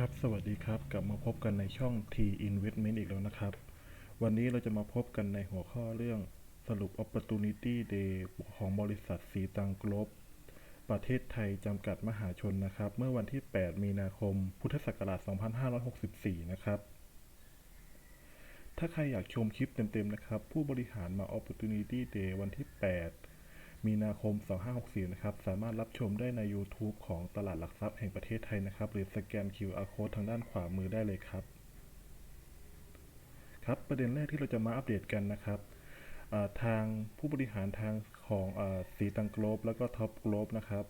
ครับ สวัสดีครับ กลับมาพบกันในช่อง T Investment อีกแล้วนะครับ วันนี้เราจะมาพบกันในหัวข้อเรื่องสรุป Opportunity Day ของบริษัทสีตังกลบประเทศไทยจำกัดมหาชนนะครับ เมื่อวันที่ 8 มีนาคม พุทธศักราช 2564 นะครับ ถ้าใครอยากชมคลิปเต็มๆนะครับ ผู้บริหารมา Opportunity Day วันที่ 8 มีนาคม 2564 นะครับ สามารถรับชมได้ใน YouTube ของตลาดหลักทรัพย์แห่งประเทศไทยนะครับ หรือสแกน QR Code ทางด้านขวามือได้เลยครับ ครับ ประเด็นแรกที่เราจะมาอัปเดตกันนะครับ ทางผู้บริหารทางของสีตังโกลบ แล้วก็ท็อปโกลบนะครับ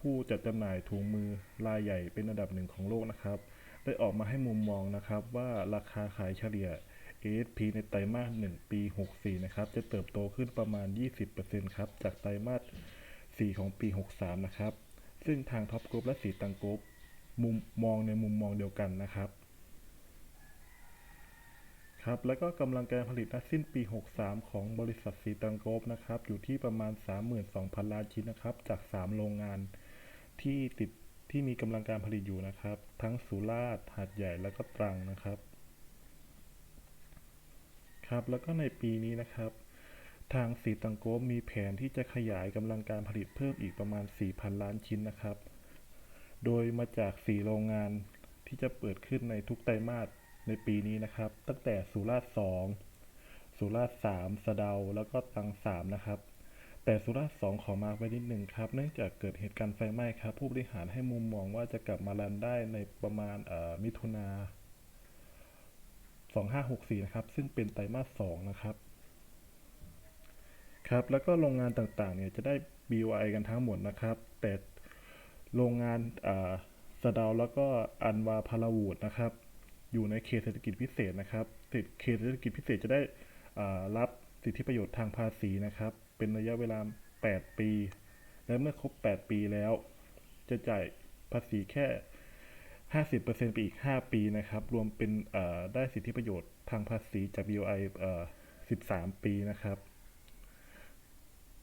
ผู้จัดจำหน่ายถุงมือรายใหญ่เป็นอันดับหนึ่งของโลกนะครับ ได้ออกมาให้มุมมองนะครับว่าราคาขายเฉลี่ย ASP ในไตรมาส 1 ปี 64 นะครับ จะเติบโตขึ้นประมาณ 20%ครับ จากไตรมาส 4 ของปี 63 นะครับ ซึ่งทางท็อปกรุ๊ปและสีตังกรุ๊ปมุมมองในมุมมองเดียวกันนะครับ ครับ แล้วก็กำลังการผลิตณสิ้นปี 63 ของบริษัทสีตังกรุ๊ปนะครับ อยู่ที่ประมาณ 32,000 ล้านชิ้นนะครับ จาก 3 โรงงานที่ติดที่มีกำลังการผลิตอยู่นะครับ ทั้งสุราษฎร์หาดใหญ่แล้วก็ตรังนะครับ ครับ แล้วก็ในปีนี้นะครับ ทางสีตังโกมีแผนที่จะขยายกำลังการผลิตเพิ่มอีกประมาณ 4,000 ล้านชิ้นนะครับ โดยมาจาก4โรงงานที่จะเปิดขึ้นในทุกไตรมาสในปีนี้นะครับ ตั้งแต่สุราษฎร์2สุราษฎร์3สะเดา แล้วก็ตัง3นะครับ แต่สุราษฎร์2ขอมาไว้นิดหนึ่งครับ เนื่องจากเกิดเหตุการณ์ไฟไหม้ครับ ผู้บริหารให้มุมมองว่าจะกลับมารันได้ในประมาณมิถุนา 2564 นะครับ ซึ่งเป็นไตรมาส 2 นะครับ ครับ แล้วก็โรงงานต่างๆ เนี่ยจะได้ BOI กันทั้งหมดนะครับ แต่โรงงานอ่าสะดาแล้วก็อันวาพาราวูดนะครับ อยู่ในเขตเศรษฐกิจพิเศษนะครับเขตเศรษฐกิจพิเศษจะได้รับสิทธิประโยชน์ทางภาษีนะครับ เป็นระยะเวลา 8 ปี และเมื่อครบ 8 ปีแล้ว จะจ่ายภาษีแค่ 50%ไปอีก 5 ปีนะครับ รวมเป็นได้สิทธิประโยชน์ทางภาษีจาก BOI เอ่อ13 ปีนะครับ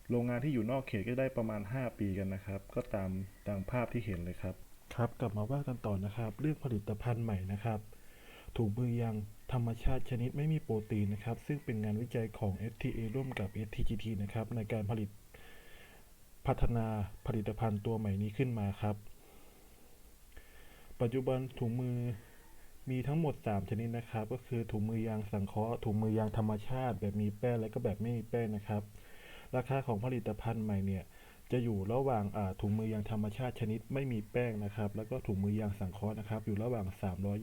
โรงงานที่อยู่นอกเขตก็ได้ประมาณ 5 ปีกันนะครับ ก็ตามตามภาพที่เห็นเลยครับ ครับกลับมาว่ากันต่อนะครับ เรื่องผลิตภัณฑ์ใหม่นะครับถุงมือยางธรรมชาติชนิดไม่มีโปรตีนนะครับ ซึ่งเป็นงานวิจัยของ FTA ร่วมกับ STGT นะครับ ในการผลิตพัฒนาผลิตภัณฑ์ตัวใหม่นี้ขึ้นมาครับ ปัจจุบันถุงมือมีทั้งหมด 3 ชนิดนะครับ ก็คือถุงมือยางสังเคราะห์ถุงมือยางธรรมชาติ แบบมีแป้งและก็แบบไม่มีแป้งนะครับ ราคาของผลิตภัณฑ์ใหม่เนี่ยจะอยู่ระหว่างถุงมือยางธรรมชาติชนิดไม่มีแป้งนะครับ แล้วก็ถุงมือยางสังเคราะห์นะครับ อยู่ระหว่าง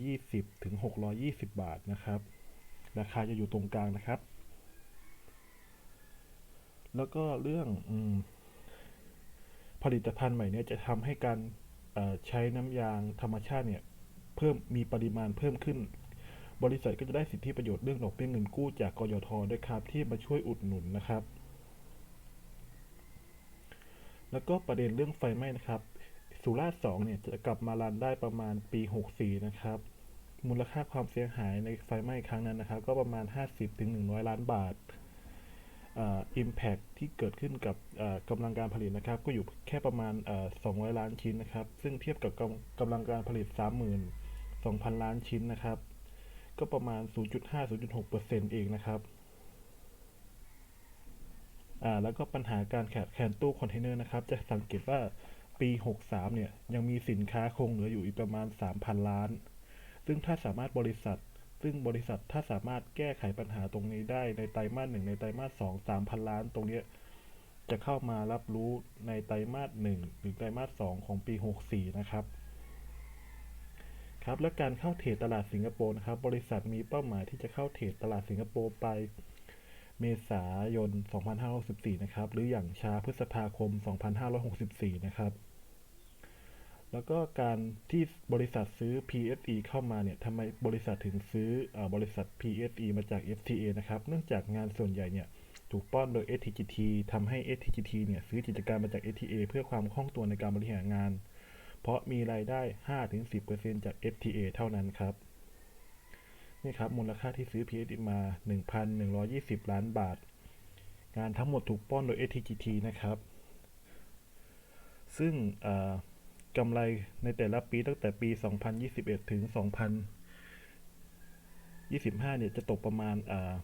320 ถึง 620 บาทนะครับ ราคาจะอยู่ตรงกลางนะครับ แล้วก็เรื่องอผลิตภัณฑ์ใหม่เนี่ยจะทำให้การ ใช้น้ำยางธรรมชาติเนี่ยเพิ่มมีปริมาณเพิ่มขึ้น บริษัทก็จะได้สิทธิประโยชน์เรื่องดอกเบี้ยเงินกู้จากกยทด้วยครับที่มาช่วยอุดหนุนนะครับ แล้วก็ประเด็นเรื่องไฟไหม้นะครับ สุราษฎร์สองเนี่ยจะกลับมารันได้ประมาณปี 64 นะครับ มูลค่าความเสียหายในไฟไหม้ครั้งนั้นนะครับ ก็ประมาณ 50ถึง100 ล้านบาท อ่า impact ที่เกิดขึ้นกับอ่ากำลังการผลิตนะครับ ก็อยู่แค่ประมาณอ่า200 ล้านชิ้นนะครับ ซึ่งเทียบกับกำกำลังการผลิต 32,000 ล้านชิ้นนะครับ ก็ประมาณ 0.5-0.6%เองนะครับอ่าแล้วก็ปัญหาการแคนตู้คอนเทนเนอร์นะครับ จะสังเกตว่าปี 63 เนี่ย ยังมีสินค้าคงเหลืออยู่อีกประมาณ 3,000 ล้าน ซึ่งถ้าสามารถบริษัท ซึ่งบริษัทถ้าสามารถแก้ไขปัญหาตรงนี้ได้ในไตรมาสหนึ่งในไตรมาสสองสามพันล้านตรงนี้จะเข้ามารับรู้ในไตรมาสหนึ่งหรือไตรมาสสองของปี64นะครับครับและการเข้าเทรดตลาดสิงคโปร์นะครับ บริษัทมีเป้าหมายที่จะเข้าเทรดตลาดสิงคโปร์ไปเมษายน 2564 นะครับ หรืออย่างช้าพฤษภาคม 2564 นะครับ แล้วก็การที่บริษัทซื้อ PSE เข้ามาเนี่ยทำไมบริษัทถึงซื้อบริษัท PSE มาจาก FTA นะครับ เนื่องจากงานส่วนใหญ่เนี่ยถูกป้อนโดย STGT ทำให้ STGT เนี่ยซื้อกิจการมาจาก FTA เพื่อความคล่องตัวในการบริหารงาน เพราะมีรายได้ 5-10%จาก FTA เท่านั้นครับ นี่ครับ มูลค่าที่ซื้อ PSE มา 1,120 ล้านบาท งานทั้งหมดถูกป้อนโดย STGT นะครับ ซึ่งอ่า กำไรในแต่ละปีตั้งแต่ปี 2021 ถึง 2025 เนี่ยจะตกประมาณอ่า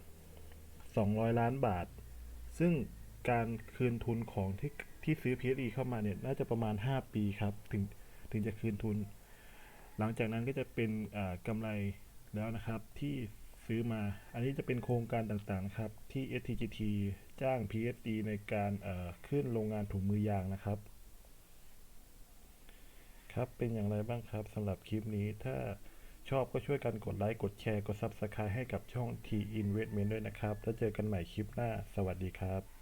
200 ล้านบาท ซึ่งการคืนทุนของที่ที่ซื้อ PSE เข้ามาเนี่ยน่าจะประมาณ 5 ปีครับ ถึงถึงจะคืนทุน หลังจากนั้นก็จะเป็นอ่ากำไรแล้วนะครับที่ซื้อมา อันนี้จะเป็นโครงการต่างๆครับที่ STGT จ้าง PSE ในการขึ้นโรงงานถุงมือยางนะครับ ครับ เป็นอย่างไรบ้างครับสำหรับคลิปนี้ถ้าชอบก็ช่วยกันกดไลค์ กดแชร์ กด Subscribe ให้กับช่อง T Investment ด้วยนะครับ แล้วเจอกันใหม่คลิปหน้า สวัสดีครับ